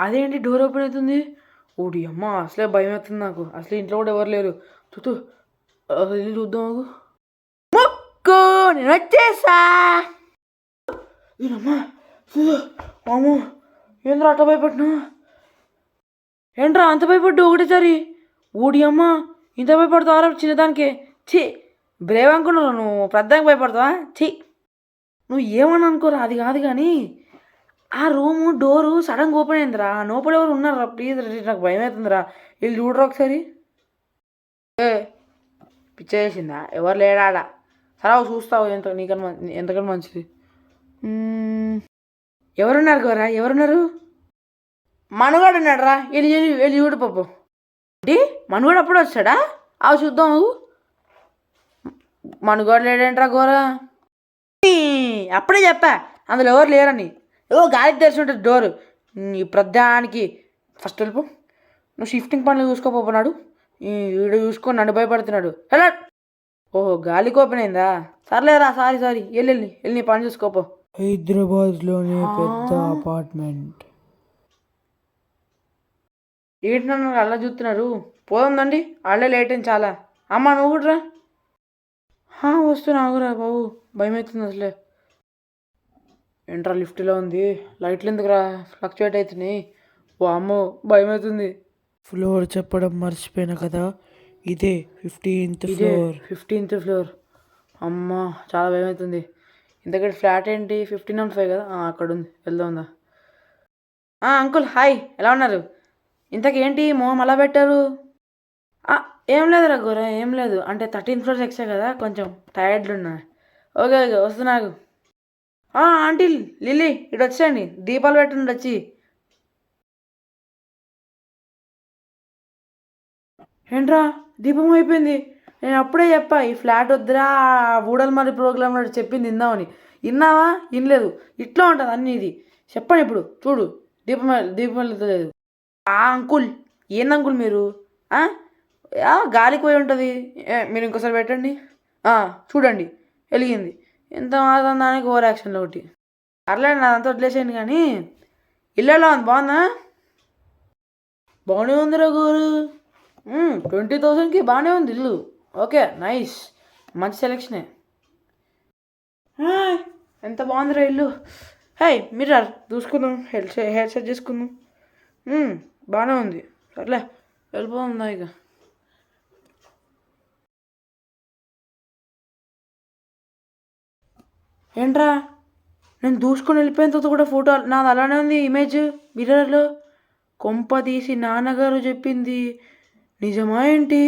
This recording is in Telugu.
అదేంటి డోర్ ఓపెన్ అవుతుంది? ఓడి అమ్మ అసలే భయం అవుతుంది నాకు. అసలు ఇంట్లో కూడా ఎవరు లేరు. చూతూ అసలు చూద్దాం నాకు ముక్కు! నేను వచ్చేసా! ఈయనమ్మా అమ్మో ఏంద్రా అట్ట భయపడ్డా ఏంట్రా అంత భయపడ్డు ఒకటేసారి? ఊడి అమ్మ ఇంత భయపడతావా చిన్నదానికి? ఛీ! బ్రేవ్ అనుకున్నావు నువ్వు పెద్దకి భయపడతావా? ఛీ! నువ్వు ఏమని అనుకోరా? అది కాదు కానీ ఆ రూము డోరు సడన్గా ఓపెన్ అయిందిరా. లోపల ఎవరు ఉన్నారా ప్లీజ్ నాకు భయం అవుతుందిరా వీళ్ళు చూడరా ఒకసారి? ఏ పిచ్చ చేసిందా? ఎవరు లేడాడ సరే అవి చూస్తావు. ఎంత నీకన్నా ఎంతకన్నా మంచిది. ఎవరున్నారు గోరా? ఎవరున్నారు? మనుగాడు ఉన్నాడు రా వెళ్ళి వెళ్ళి చూడు పాపం. ఏంటి? మనుగాడు అప్పుడు వచ్చాడా? అవి చూద్దాం అవు మనుగాడు లేడేంట్రా గోరా? అప్పుడే చెప్పా. అందులో ఎవరు లేరని. ఏవో గాలికి తెరిచి ఉంటుంది డోరు. ఈ ప్రధానికి ఫస్ట్ వెళ్ళిపో. నువ్వు షిఫ్టింగ్ పనులు చూసుకోపోతున్నాడు ఈ వీడు చూసుకొని నన్ను భయపడుతున్నాడు. హలో. ఓహో గాలికి ఓపెన్ అయిందా సర్లేరా సారీ సారీ. వెళ్ళి వెళ్ళి వెళ్ళి నీ పని చూసుకోపో. హైదరాబాద్లోనే పెద్ద అపార్ట్మెంట్. ఏంటి నన్ను అలా చూస్తున్నారు? పోదాందండి. వాళ్ళే లేట్ అయింది చాలా. అమ్మ నువ్వు కూడా రా. వస్తున్నా ఆగురా బాబు. భయం అవుతుంది అసలే. ఏంట్రా లిఫ్ట్లో ఉంది? లైట్లు ఎందుకురా? ఫ్లక్చువేట్ అవుతున్నాయి. ఓ అమ్మో భయం అవుతుంది ఫ్లోర్ చెప్పడం మర్చిపోయినా కదా? ఇదే ఫిఫ్టీన్త్ ఫ్లోర్. Fifteenth floor. అమ్మా చాలా భయం అవుతుంది ఇంతకటి ఫ్లాట్ ఏంటి? ఫిఫ్టీన్ వన్ ఫైవ్ కదా? అక్కడ ఉంది వెళ్దాందా అంకుల్ హాయ్. ఎలా ఉన్నారు? ఇంతకేంటి మొహం అలా పెట్టారు? ఏం లేదు రఘురా ఏం లేదు. అంటే థర్టీన్ ఫ్లోర్స్ ఎక్సా కదా? కొంచెం టైర్డ్లు ఉన్నా. ఓకే ఓకే వస్తున్నాగు ఆంటీ లిల్లీ ఇటు వచ్చేయండి. దీపాలు పెట్టండి వచ్చి. ఏంట్రా దీపం అయిపోయింది. నేను అప్పుడే చెప్పా ఈ ఫ్లాట్ వద్దురా ఊడల్ మరి ప్రోగ్రామ్ చెప్పింది ఇందామని విన్నావా? వినలేదు. ఇట్లా ఉంటుంది అన్నీ ఇది. చెప్పండి ఇప్పుడు చూడు. దీపం దీపం వెళ్తలేదు. ఆ అంకుల్ ఏంది అంకుల్ మీరు? ఆ? గాలికి పోయి ఉంటుంది. ఏ, మీరు ఇంకోసారి పెట్టండి. చూడండి. వెలిగింది. ఎంత మాత్రం దానికి ఓవర్ యాక్షన్లో ఒకటి అట్లా నాదంతా వదిలేసేయండి కానీ. ఇల్లలో ఉంది బాగుందా? బాగానే ఉంది గోరు. ట్వంటీ థౌజండ్కి బాగానే ఉంది ఇల్లు. Okay nice. మంచి సెలెక్షనే. ఎంత బాగుందిరా ఇల్లు. హై మిర్రర్ చూసుకుందాం హెయిర్ హెయిర్ సెట్ చేసుకుందాం. బాగానే ఉంది. సర్లే వెళ్ళిపోతుందా ఇక. ఏంట్రా? నేను దూసుకొని వెళ్ళిపోయిన తర్వాత కూడా ఫోటో నాది అలానే ఉంది ఇమేజ్ మిర్రర్లో కొంప తీసి నాన్నగారు చెప్పింది నిజమా ఏంటి?